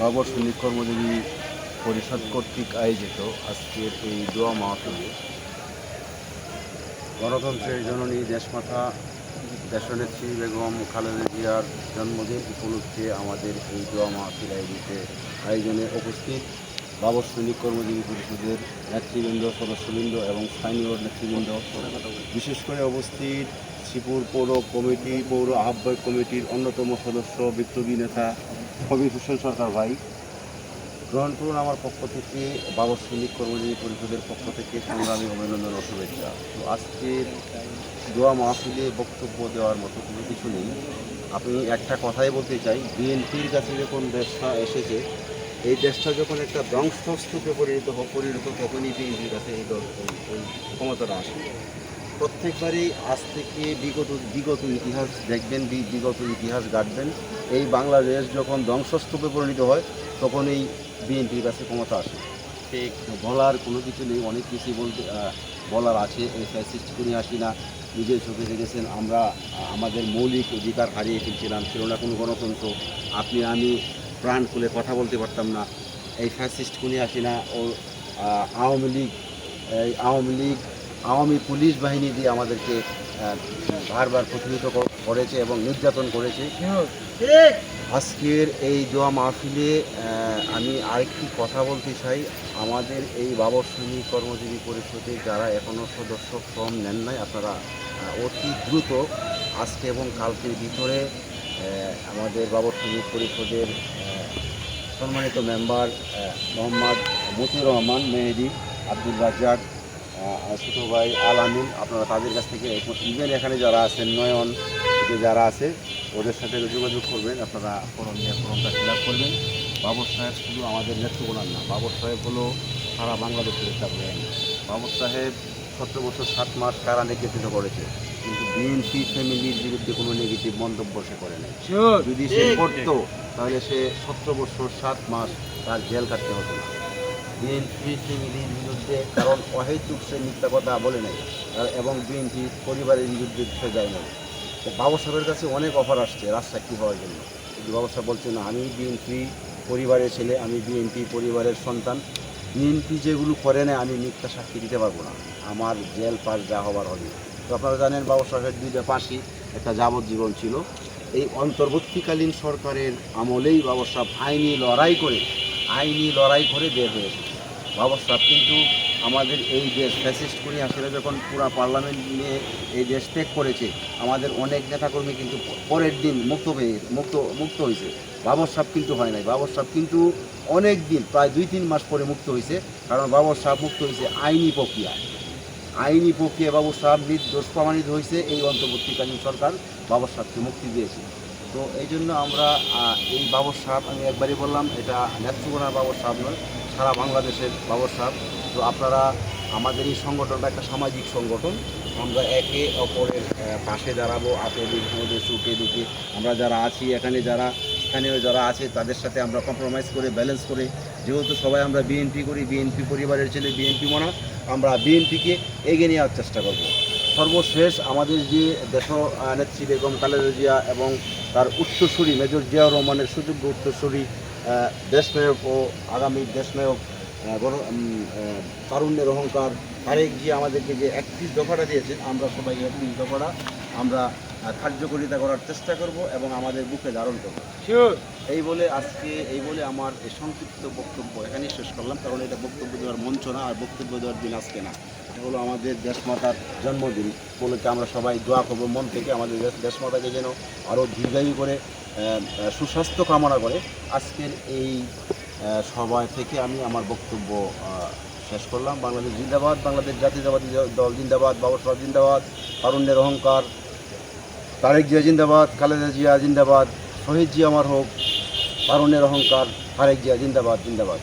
বাবর সৈনিক কর্মজীবী পরিষদ কর্তৃক আয়োজিত আজকের এই দোয়া মাহফিলে গণতন্ত্রের জননী দেশমাতা দেশনেত্রী বেগম খালেদা জিয়ার জন্মদিন উপলক্ষে আমাদের এই দোয়া মাহফিল আয়োজিত আয়োজনে উপস্থিত বাবর সৈনিক কর্মজীবী পরিষদের নেতৃবৃন্দ, সদস্যবৃন্দ এবং স্থানীয় নেতৃবৃন্দ। বিশেষ করে উপস্থিত শ্রীপুর পৌর কমিটি, পৌর আহ্বায়ক কমিটির অন্যতম সদস্য, বিপ্লবী নেতা কবির হোসেন সরকার ভাই, গ্রহণ করুন আমার পক্ষ থেকে, বাবর সৈনিক কর্মজীবী পরিষদের পক্ষ থেকে সংগ্রামী অভিনন্দন ও শুভেচ্ছা। তো আজকের দোয়া মাহফিলে বক্তব্য দেওয়ার মতো কোনো কিছু নেই। আপনি একটা কথাই বলতে চাই, বিএনপির কাছে যখন দেশটা এসেছে, এই দেশটা যখন একটা ধ্বংসস্তূপে পরিণত পরিণত তখনই বিএনপির কাছে এই দল ক্ষমতাটা আসে প্রত্যেকবারই আজ থেকে বিগত বিগত ইতিহাস দেখবেন বিগত ইতিহাস গাঁটবেন এই বাংলাদেশ যখন ধ্বংসস্তূপে পরিণত হয়, তখন এই বিএনপির কাছে ক্ষমতা আসে। ঠিক বলার কোনো কিছু নেই, অনেক কিছু বলতে বলার আছে এই ফ্যাসিস্ট করে আসি না। নিজের চোখে দেখেছেন, আমরা, আমাদের মৌলিক অধিকার হারিয়ে ফেলছিলাম, ছিল না কোনো গণতন্ত্র। আপনি, আমি প্রাণ খুলে কথা বলতে পারতাম না। এই ফ্যাসিস্ট খুনি আসি না। ও আওয়ামী লীগ, এই আওয়ামী লীগ আওয়ামী পুলিশ বাহিনী দিয়ে আমাদেরকে বারবার প্রতিহিত করেছে এবং নির্যাতন করেছে। আজকের এই দোয়া মাহফিলে আমি আরেকটি কথা বলতে চাই। আমাদের এই বাবর সৈনিক কর্মজীবী পরিষদে যারা এখনও সদস্য ফর্ম নেন নাই আপনারা অতি দ্রুত আজকে এবং কালকের ভিতরে আমাদের বাবর সৈনিক পরিষদের সম্মানিত মেম্বার মোহাম্মদ মতিউর রহমান মেহেদি আব্দুল রাজ্জাক আহ, ছোটো ভাই আল আমিন আপনারা তাদের কাছ থেকে ইভেন এখানে যারা আছেন নয়ন থেকে যারা আছে ওদের সাথে যোগাযোগ করবেন আপনারা ফর্ম নিয়ে ফর্মটা ফিল আপ করবেন। বাবর সাহেব শুধু আমাদের নেত্রকোনার না বাবর সাহেব হলো সারা বাংলাদেশের একটা ব্র্যান্ড বাবর সাহেব সতেরো বছর সাত মাস কারা নেতৃত্ব করেছে কিন্তু বিএনপি ফ্যামিলির বিরুদ্ধে কোনো নেগেটিভ মন্তব্য সে করে নাই। যদি সে করতো তাহলে সে সতেরো বছর সাত মাস তার জেল কাটতে হতো না। বিএনপি ফ্যামিলির বিরুদ্ধে, কারণ অহেতুক সে মিথ্যা কথা বলে নাই এবং বিএনপি পরিবারের বিরুদ্ধে সে যায় তো বাবু সাহেবের কাছে অনেক অফার আসছে রাজসাক্ষী হওয়ার জন্য? কিন্তু বাবু বলছে, না, আমি বিএনপি পরিবারের ছেলে, আমি বিএনপি পরিবারের সন্তান। বিএনপি যেগুলো করে না, আমি মিথ্যা সাক্ষী দিতে পারব না। আমার জেল পাস যা হবার হবে। তো আপনারা জানেন, বাবু সাহেবের দুইটা পাশি একটা যাবজ্জীবন ছিল। এই অন্তর্বর্তীকালীন সরকারের আমলেই বাবু আইনি লড়াই করে আইনি লড়াই করে বের হয়ে এসেছে বাবু সাহেব, কিন্তু আমাদের এই দেশ ফ্যাসিস্ট করে আসলে যখন পুরা পার্লামেন্ট নিয়ে এই দেশ ত্যাগ করেছে, আমাদের অনেক নেতাকর্মী কিন্তু পরের দিন মুক্ত হয়ে, মুক্ত মুক্ত হয়েছে। বাবর সাহেব কিন্তু হয় নাই। বাবর সাহেব কিন্তু অনেক দিন, প্রায় দুই তিন মাস পরে মুক্ত হয়েছে, কারণ বাবর সাহেব মুক্ত হয়েছে আইনি প্রক্রিয়া আইনি প্রক্রিয়া বাবু সাহেব নির্দোষ প্রমাণিত হয়েছে, এই অন্তর্বর্তীকালীন সরকার বাবর সাহেবকে মুক্তি দিয়েছে। তো এই জন্য আমরা এই বাবর সাহেব আমি একবারই বললাম, এটা নেত্রকোনার বাবর সাহেব নয়, সারা বাংলাদেশের বাবর সাহেব তো আপনারা, আমাদের এই সংগঠনটা একটা সামাজিক সংগঠন। আমরা একে অপরের পাশে দাঁড়াবো আপনাদের সুখে দুঃখে আমরা যারা আছি, এখানে যারা স্থানীয় যারা আছে, তাদের সাথে আমরা কম্প্রোমাইজ করে ব্যালেন্স করে, যেহেতু সবাই আমরা বিএনপি করি বিএনপি পরিবারের ছেলে বিএনপি মনা, আমরা বিএনপিকে এগিয়ে নেওয়ার চেষ্টা করব। সর্বশেষ আমাদের যে দেশ নেত্রী বেগম খালেদা জিয়া এবং তার উত্তরসূরি মেজর জিয়াউর রহমানের সুযোগ্য উত্তরসূরি দেশনায়ক ও আগামী দেশনায়ক তারুণ্যের অহংকার তারেক জি আমাদেরকে যে একত্রিশ দফাটা দিয়েছেন, আমরা সবাই একত্রিশ দফাটা আমরা কার্যকরিতা করার চেষ্টা করব এবং আমাদের বুকে ধারণ করব। এই বলে আজকে এই বলে আমার এই সংক্ষিপ্ত বক্তব্য এখানেই শেষ করলাম। কারণ এটা বক্তব্য দেওয়ার মঞ্চ না আর বক্তব্য দেওয়ার দিন আজকে না। এটা হলো আমাদের দেশমাতার জন্মদিন। উপলক্ষে আমরা সবাই দোয়া করব মন থেকে আমাদের দেশ দেশমাতাকে যেন আরও দীর্ঘায়ু করে সুস্বাস্থ্য কামনা করে আজকের এই সভায় থেকে আমি আমার বক্তব্য শেষ করলাম। বাংলাদেশ জিন্দাবাদ বাংলাদেশ জাতীয়তাবাদী দল জিন্দাবাদ বাবা সাহেব জিন্দাবাদ তারুণ্যের অহংকার তারেক জিয়া জিন্দাবাদ, খালেদা জিয়া জিন্দাবাদ, শহীদ জি আমার হোক তারুণের অহংকার, তারেক জিয়া জিন্দাবাদ জিন্দাবাদ।